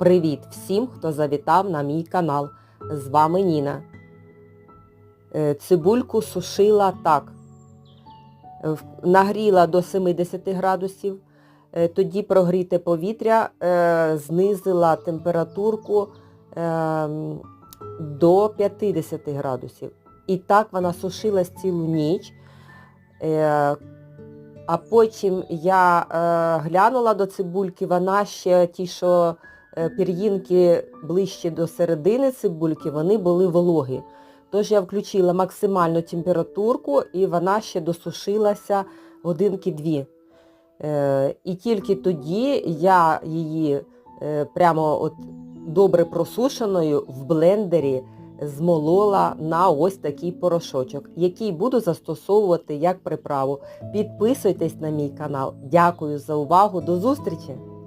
Привіт всім, хто завітав на мій канал. З вами Ніна. Е, Цибульку сушила так. Е, Нагріла до 70 градусів, е, тоді прогріте повітря, знизила температурку до 50 градусів. І так вона сушилась цілу ніч. А потім я глянула до цибульки, вона ще ті, що пір'їнки ближче до середини цибульки, вони були вологі. Тож я включила максимальну температурку і вона ще досушилася годинки-дві. Е, і тільки тоді я її е, прямо от добре просушеною в блендері змолола на ось такий порошочок, який буду застосовувати як приправу. Підписуйтесь на мій канал. Дякую за увагу. До зустрічі!